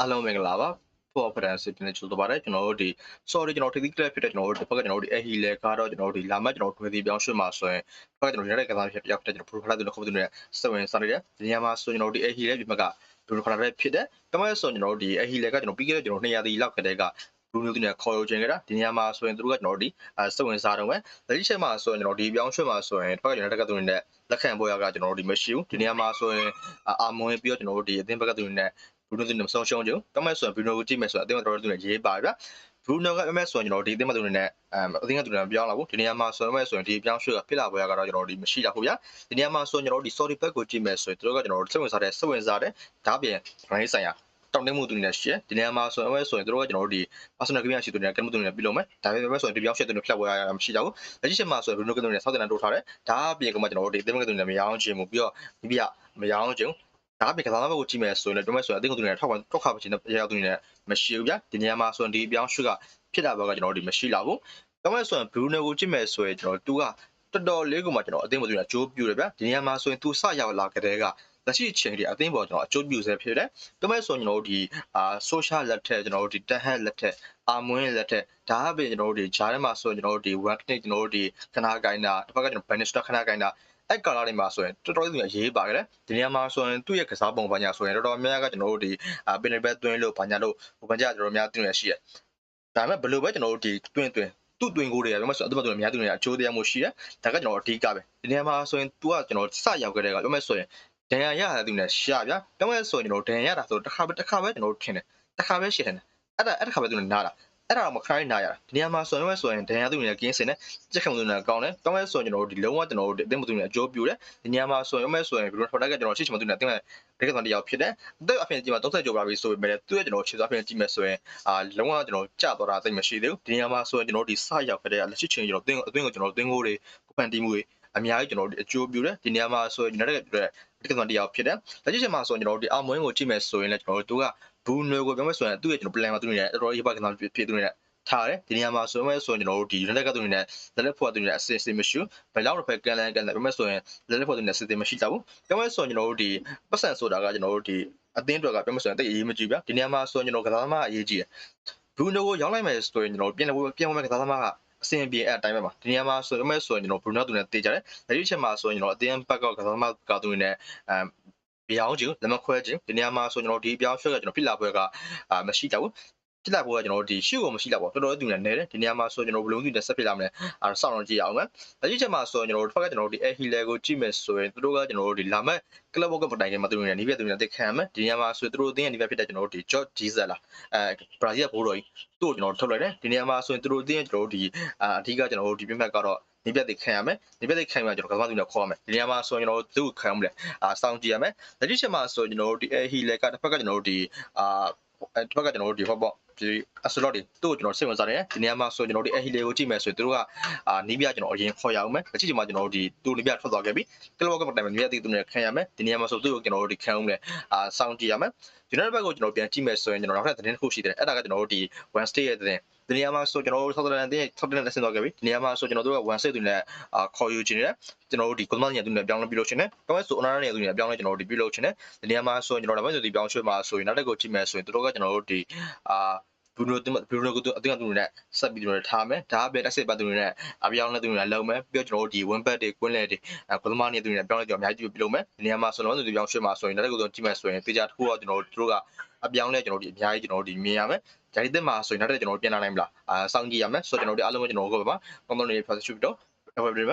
အားလုံးမင်္ဂလာပါဖို့ဖရန်စစ်တင်ချူတော့ပါတယ်ကျွန်တော်တို့ဒီ sorry ကျွန်တော်ထိပ်သီး clip ဖြစ်တဲ့ကျွန်တော်တို့ဒီဘက်ကကျွန်တော်တို့ဒီအဟီလေကတော့ကျွန်တော်တို့ဒီလာမတ်ကျွန်တော်တို့ထွေးသီးပြောင်းရွှေ့မှာဆိုရင်ဘက်ကကျွန်တော်ရတဲ့ကစားဖြစ်တယောက်ဖြစ်တဲ့ကျွန်တော် profile တို့ခုပ်တို့နဲ့စဝင်စားနေတယ်ဒီညမှာဆိုကျွန်တော်တို့ဒီအဟီလေဒီဘက်က blue color ပဲဖြစ်တယ်တမန်ဆိုကျွန်တော်တို့ဒီအဟီလေကကျွန်တော်ပြီးခဲ့တဲ့ကျွန်တော်200တီလောက်ကတည်းက blue new နဲ့ခေါ်ယူခြင်းကြတာဒီညမှာဆိုရင်တို့ကကျွန်တော်တို့ဒီစဝင်စားတော့မယ်လက်ရှိချက်မှာဆိုရင်ကျွန်တော်ဒီပြောင်းရွှေ့မှာဆိုရင်ဘက်ကကျွန်တော်တက်ကတူနဲ့လက်ခံပေါ်ရကကျွန်တော်တို့ဒီမရှိဘူးဒီညမှာဆိုရင်အာမွန်ပြီးတော့ကျွန်တော်တို့ဒီအသင်းဘက်ကတူနဲ့ Bruno သူနဲ့မဆုံးရှုံးကြဘူး။တမန်ဆိုရင် Bruno ကိုကြည့်မယ်ဆိုတော့အသင်းတော်တော်သူနဲ့ရေးပါဗျာ။ Bruno ကမက်ဆိုရင်ကျွန်တော်ဒီအသင်းမသူနဲ့အမ်အသင်းကသူနဲ့ပြောင်းလာဘူး။ဒီနေရာမှာဆိုရင်ဆိုရင်ဒီပြောင်းရွှေ့ကဖြစ်လာပွဲကတော့ကျွန်တော်ဒီမရှိတာဟုတ်ဗျာ။ဒီနေရာမှာဆိုရင်ကျွန်တော်ဒီ sorry back ကိုကြည့်မယ်ဆိုရင်တို့ကကျွန်တော်စိတ်ဝင်စားတဲ့စိတ်ဝင်စားတဲ့ဓာတ်ပြန်ရိုင်းဆိုင်ရာတောင်းတမှုသူနဲ့ရှိတယ်ဒီနေရာမှာဆိုရင်ဆိုရင်တို့ကကျွန်တော်တို့ဒီ personal game ရှိသူနဲ့ကမှုသူနဲ့ပြုလုပ်မယ်ဒါပေမဲ့ဆိုရင်ဒီပြောင်းရွှေ့သူနဲ့ဖြတ်ပွဲရတာမရှိကြဘူးလက်ရှိချက်မှာဆိုရင် Bruno ကသူနဲ့ဆောက်တဲ့နဲ့တိုးထားတယ်ဒါအပြင်ကမှကျွန်တော်တို့ဒီအသင်းကသူနဲ့မရောင်းချင်ဘူးပြီးတော့ဒီပြမရောင်းချင် ဒါအပြင်ကစားသမားကိုကြည့်မယ်ဆိုရင်လည်းပြောမယ်ဆိုရင်အသင်းကသူနဲ့ထောက်ခံထောက်ခပါချင်တဲ့တရားသူနဲ့မရှိဘူးဗျာဒီနေရာမှာဆိုရင်ဒီပြောင်းရွှေ့ကဖြစ်တာဘောကကျွန်တော်တို့ဒီမရှိလာဘူးပြောမယ်ဆိုရင် Bruno ကိုကြည့်မယ်ဆိုရင်ကျွန်တော်သူကတော်တော်လေးကိုမှကျွန်တော်အသင်းပေါ်သူနဲ့အကျိုးပြုတယ်ဗျာဒီနေရာမှာဆိုရင်သူစရောက်လာကြတဲ့ကလက်ရှိအချိန်ဒီအသင်းပေါ်ကျွန်တော်အကျိုးပြုစေဖြစ်တယ်။ပြောမဲ့ဆိုကျွန်တော်တို့ဒီအာ social လက်ထက်ကျွန်တော်တို့ဒီ ten head လက်ထက်အာမွင်းလက်ထက်ဒါအပြင်ကျွန်တော်တို့ဒီဂျားထဲမှာဆိုကျွန်တော်တို့ဒီ one click ကျွန်တော်တို့ဒီခနာကိုင်းတာတစ်ဖက်ကကျွန်တော် banister ခနာကိုင်းတာ အဲ့ကာလာတွေမှာဆိုရင်တော်တော်လေးရေးပါကြတယ်ဒီနေရာမှာဆိုရင်သူ့ရဲ့ကစားပုံဘာညာဆိုရင်တော်တော်များများကကျွန်တော်တို့ဒီပင်နယ်ဘက်သွင်းလို့ဘာညာလို့ဟိုဘာညာတော်တော်များသိနေရှိရဒါပေမဲ့ဘယ်လိုပဲကျွန်တော်တို့ဒီတွင်းတွင်းသူ့တွင်ကိုတွေကပြောမှဆိုအတူတူအများသူတွေအချိုးတရားမှုရှိတယ်ဒါကကျွန်တော်အဓိကပဲဒီနေရာမှာဆိုရင် तू ကကျွန်တော်စရောက်ခဲ့တဲ့ကပြောမှဆိုရင်ဒဏ်ရာရတဲ့သူနဲ့ရှာဗျာပြောမှဆိုရင်ကျွန်တော်ဒဏ်ရာရတာဆိုတစ်ခါပဲတစ်ခါပဲကျွန်တော်ထင်တယ်တစ်ခါပဲရှင်းတယ်အဲ့ဒါအဲ့တစ်ခါပဲသူနဲ့နားတာ အဲ့ဒါတော့မခိုင်းနာရတာဒီနေရာမှာဆိုရင်ဆိုရင်ဒဏ်ရာသူနဲ့ကင်းစင်နဲ့စက်ခံသူနဲ့ကောင်းတယ်တောင်းရဲဆိုရင်ကျွန်တော်တို့ဒီလုံးဝကျွန်တော်တို့အသိမသူနဲ့အကျိုးပြုတယ်ဒီနေရာမှာဆိုရင်မဲဆိုရင်ဘီရိုထော်တက်ကကျွန်တော်ရှေ့ချမသူနဲ့အသိမဲ့တကယ်တော့တရားဖြစ်တယ်အသက်အပြင်ကြီးမှာ30ကျော်ပါပြီဆိုပေမဲ့သူ့ရဲ့ကျွန်တော်ခြေစွားပြင်ကြည့်မယ်ဆိုရင်အာလုံးဝကျွန်တော်ကြသွားတာသိမရှိသေးဘူးဒီနေရာမှာဆိုရင်ကျွန်တော်ဒီစရောက်ခဲ့တဲ့လက်ရှိချင်းကျွန်တော်အသိအသိကိုကျွန်တော်သိငိုးတွေပန်တီးမှုတွေအများကြီးကျွန်တော်တို့အကျိုးပြုတယ်ဒီနေရာမှာဆိုရင် United အတွက် တကယ်တော့တရားဖြစ်တယ်လက်ရှိချင်းမှာဆိုရင်ကျွန်တော်တို့ဒီအောင်မွင်းကိုကြည့်မယ်ဆိုရင်လည်းကျွန်တော်တို့ကဘူးနွယ်ကိုပြောမယ်ဆိုရင်သူ့ရဲ့ကျွန်တော် plan မှာသူနေတယ်တော်တော်ရေးပါကစားဖြစ်သူနေတယ်ထားတယ်ဒီနေရာမှာဆိုရင်ဆိုရင်ကျွန်တော်တို့ဒီ United ကသူနေနဲ့လက်လက်ဖို့သူနေနဲ့အစင်စင်မရှိဘူးဘယ်လောက်တော့ပဲကန်လန်ကန်လန်ပြောမယ်ဆိုရင်လက်လက်ဖို့သူနေနဲ့စစ်စစ်မရှိကြဘူးပြောမယ်ဆိုရင်ကျွန်တော်တို့ဒီပတ်စံဆိုတာကကျွန်တော်တို့ဒီအသင်းတွေကပြောမယ်ဆိုရင်တိတ်အရေးမကြီးဗျာဒီနေရာမှာဆိုရင်ကျွန်တော်ကစားသမားအရေးကြီးတယ်ဘူးနိုကိုရောင်းလိုက်မယ်ဆိုရင်ကျွန်တော်ပြန်လို့ပြန်ဝင်ကစားသမားက အဆင်ပြေအဲ့အတိုင်းပဲပါဒီနေရာမှာဆိုရင်မဲ့ဆိုရင်ကျွန်တော်ဘရူနိုတူနဲ့တေးကြတယ်လက်ရှိချက်မှာဆိုရင်ကျွန်တော်အသင်းဘက်ကကစားသမားကသူနဲ့အမ်ပြောင်းခြင်းလက်မခွဲခြင်းဒီနေရာမှာဆိုကျွန်တော်ဒီပြောင်းရွှေ့ကကျွန်တော်ဖိလာပွဲကအာမရှိတော့ဘူး ဖြစ်လာဖို့ကကျွန်တော်တို့ဒီရှုကိုမရှိတော့ဘူးတော်တော်လေးတူနေနေတယ်ဒီနေရာမှာဆိုကျွန်တော်ဘလုံးစီနဲ့ဆက်ဖြစ်လာမလဲအဲစောင့်တော့ကြည့်အောင်မယ်လက်ရှိချက်မှာဆိုကျွန်တော်တို့တစ်ဖက်ကကျွန်တော်တို့ဒီ A Healer ကိုကြည့်မယ်ဆိုရင်တို့ကကျွန်တော်တို့ဒီလာမဲ့ Club World Cup တိုင်ကမှာသူတို့နေနေပြသူနေသိခံမယ်ဒီနေရာမှာဆိုသူတို့အသင်းရဲ့နေပြဖြစ်တဲ့ကျွန်တော်တို့ဒီ George Jesus လားအဲဘရာဇီးကဘိုးတော်ကြီးသူ့ကိုကျွန်တော်ထုတ်လိုက်တယ်ဒီနေရာမှာဆိုရင်သူတို့အသင်းရဲ့ကျွန်တော်တို့ဒီအဓိကကျွန်တော်တို့ဒီပြတ်ကတော့နေပြတ်သိခံရမယ်နေပြတ်သိခံရမှာကျွန်တော်ကစားသူနဲ့ခေါ်ရမယ်ဒီနေရာမှာဆိုရင်ကျွန်တော်တို့သူ့ကိုခံရမလဲအာစောင့်ကြည့်ရမယ်လက်ရှိချက်မှာဆိုကျွန်တော်တို့ဒီ A Healer ကတစ်ဖက်ကကျွန်တော်တို့ဒီအာတစ်ဖက်ကကျွန်တော်တို့ဒီဟောပေါ့ ဒီအစလော့တွေသူ့ကိုကျွန်တော်စိတ်ဝင်စားတယ်ဒီနေရာမှာဆိုကျွန်တော်ဒီအဟီလေကိုကြည့်မယ်ဆိုရင်သူတို့ကအာနီးပြကျွန်တော်အရင်ခေါ်ရအောင်မယ်အကြည့်ချင်မှကျွန်တော်ဒီတူနီးပြထွက်သွားခဲ့ပြီကလော့ကပတ်တိုင်မှာနီးပြတီသူနဲ့ခံရမယ်ဒီနေရာမှာဆိုသူ့ကိုကျွန်တော်တို့ဒီခံအောင်လဲအာစောင့်ကြည့်ရမယ်ဒီနောက်ဘက်ကိုကျွန်တော်ပြန်ကြည့်မယ်ဆိုရင်ကျွန်တော်နောက်ထပ်သတင်းတစ်ခုရှိတယ်အဲ့ဒါကကျွန်တော်တို့ဒီ one stay ရဲ့သတင်း ဒီနေရာမှာဆိုကျွန်တော်တို့ဆောက်တလန်တင်းဆောက်တလန်နဲ့ဆင်းသွားခဲ့ပြီဒီနေရာမှာဆိုကျွန်တော်တို့က one stay သူနဲ့အာခေါ်ယူခြင်းနဲ့ကျွန်တော်တို့ဒီကွန်မန်ညသူနဲ့ပြောင်းလဲပြုလုပ်ခြင်းနဲ့ကောင်းဆို owner နဲ့သူနဲ့ပြောင်းလဲကျွန်တော်တို့ဒီပြုလုပ်ခြင်းနဲ့ဒီနေရာမှာဆိုကျွန်တော်တို့လည်းဒီပြောင်းရွှေ့မှာဆိုရင်နောက်တစ်ခုကြည့်မယ်ဆိုရင်တို့ကကျွန်တော်တို့ဒီအာ ဘရူနိုတင်ဘရူနိုကိုအတင်းအတူနဲ့ဆက်ပြီးတော့ထားမယ်ဒါအပြင်တက်စစ်ပတ်သူတွေနဲ့အပြောင်းလဲသူတွေနဲ့လုံမယ်ပြီးတော့ကျွန်တော်တို့ဒီ win bet တွေ queen လဲတွေအဲကွန်သမားနေသူတွေနဲ့ပြောင်းလဲကြောင်အများကြီးပြုလုပ်မယ်ဒီနေရာမှာဆိုတော့သူပြောင်းရွှေ့မှာဆိုရင်နောက်တစ်ခုဆိုကြည့်မယ်ဆိုရင်တေချာတစ်ခုကကျွန်တော်တို့တို့ကအပြောင်းလဲကျွန်တော်တို့ဒီအများကြီးကျွန်တော်တို့ဒီမြင်ရမယ်ဂျာဒီတက်မှာဆိုရင်နောက်တစ်ကျွန်တော်တို့ပြန်လာနိုင်မလားအာစောင့်ကြည့်ရမယ်ဆိုတော့ကျွန်တော်တို့အားလုံးပဲကျွန်တော်တို့ကပါကောင်းကောင်းနေဖတ်ရှုပြီးတော့ everybody